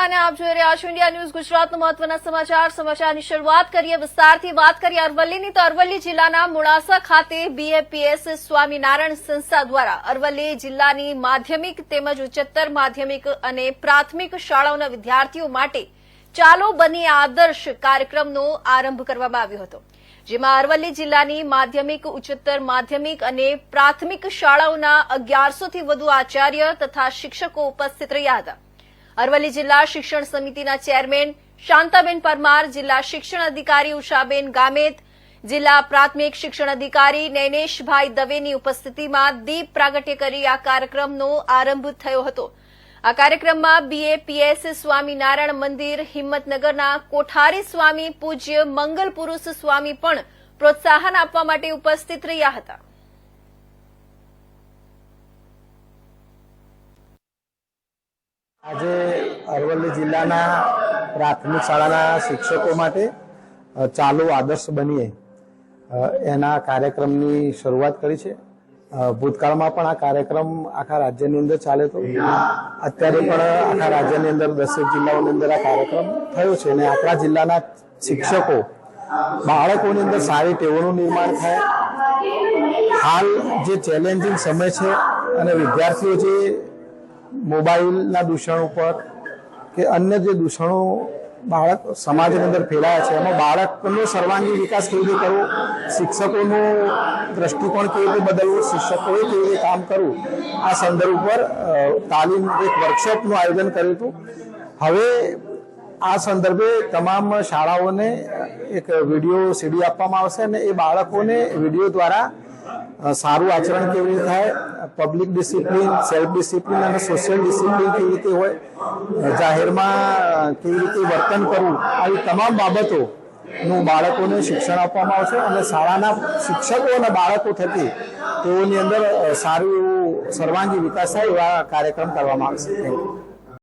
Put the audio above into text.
અને આપ જોઈ રહ્યા છો ઇન્ડિયા ન્યૂઝ ગુજરાતના મહત્વના સમાચાર. સમાચારની શરૂઆત કરીએ, વિસ્તારથી વાત કરીએ અરવલ્લીની. તો અરવલ્લી જિલ્લાના મોડાસા ખાતે બીએપીએસ સ્વામિનારાયણ સંસ્થા દ્વારા અરવલ્લી જિલ્લાની માધ્યમિક તેમજ ઉચ્ચતર માધ્યમિક અને પ્રાથમિક શાળાઓના વિદ્યાર્થીઓ માટે ચાલો બની આદર્શ કાર્યક્રમનો આરંભ કરવામાં આવ્યો હતો, જેમાં અરવલ્લી જિલ્લાની માધ્યમિક, ઉચ્ચતર માધ્યમિક અને પ્રાથમિક શાળાઓના અગિયારસોથી વધુ આચાર્ય તથા શિક્ષકો ઉપસ્થિત રહ્યા હતા. અરવલ્લી જિલ્લા શિક્ષણ સમિતિના ચેરમેન શાંતાબેન પરમાર, જિલ્લા શિક્ષણ અધિકારી ઉષાબેન ગામેત, જિલ્લા પ્રાથમિક શિક્ષણ અધિકારી નૈનેશભાઈ દવેની ઉપસ્થિતિમાં દીપ પ્રાગટ્ય કરી આ કાર્યક્રમનો આરંભ થયો હતો. આ કાર્યક્રમમાં બીએપીએસ સ્વામિનારાયણ મંદિર, હિંમતનગરના કોઠારી સ્વામી, પૂજ્ય મંગલ પુરુષ સ્વામી પણ પ્રોત્સાહન આપવા માટે ઉપસ્થિત રહ્યા હતા. આજે અરવલ્લી જિલ્લાના પ્રાથમિક શાળાના શિક્ષકો માટે ચાલુ આદર્શ બનીએ. એના કાર્યક્રમની શરૂઆત કરી છે. ભૂતકાળમાં પણ આ કાર્યક્રમ આખા રાજ્યની અંદર ચાલે તો. અત્યારે પણ આખા રાજ્યની અંદર દસેક જિલ્લાઓની અંદર આ કાર્યક્રમ થયો છે અને આપણા જિલ્લાના શિક્ષકો, બાળકોની અંદર સારી ટેવોનું નિર્માણ થાય. હાલ જે ચેલેન્જિંગ સમય છે અને વિદ્યાર્થીઓ જે મોબાઈલના દૂષણ ઉપર કે અન્ય જે દૂષણો બાળક સમાજની અંદર ફેલાયા છે, એમાં બાળકનો સર્વાંગી વિકાસ કેવી રીતે કરવો, શિક્ષકોનું દ્રષ્ટિકોણ કેવી રીતે બદલવું, શિક્ષકોએ કેવી રીતે કામ કરવું, આ સંદર્ભ ઉપર તાલીમ એક વર્કશોપનું આયોજન કર્યું હતું. હવે આ સંદર્ભે તમામ શાળાઓને એક વીડિયો સીડી આપવામાં આવશે અને એ બાળકોને વીડિયો દ્વારા સારું આચરણ કેવી રીતે થાય? પબ્લિક ડિસિપ્લિન સેલ્ફ ડિસિપ્લિન અને સોશિયલ ડિસિપ્લિન કેવી રીતે હોય? જાહેરમાં કેવી રીતે વર્તન કરવું? આવી તમામ બાબતો નું બાળકોને શિક્ષણ આપવામાં આવશે અને શાળાના શિક્ષકો અને બાળકો થકી તેઓની અંદર સારું એવું સર્વાંગી વિકાસ થાય એવા કાર્યક્રમ કરવામાં આવશે. Thank you.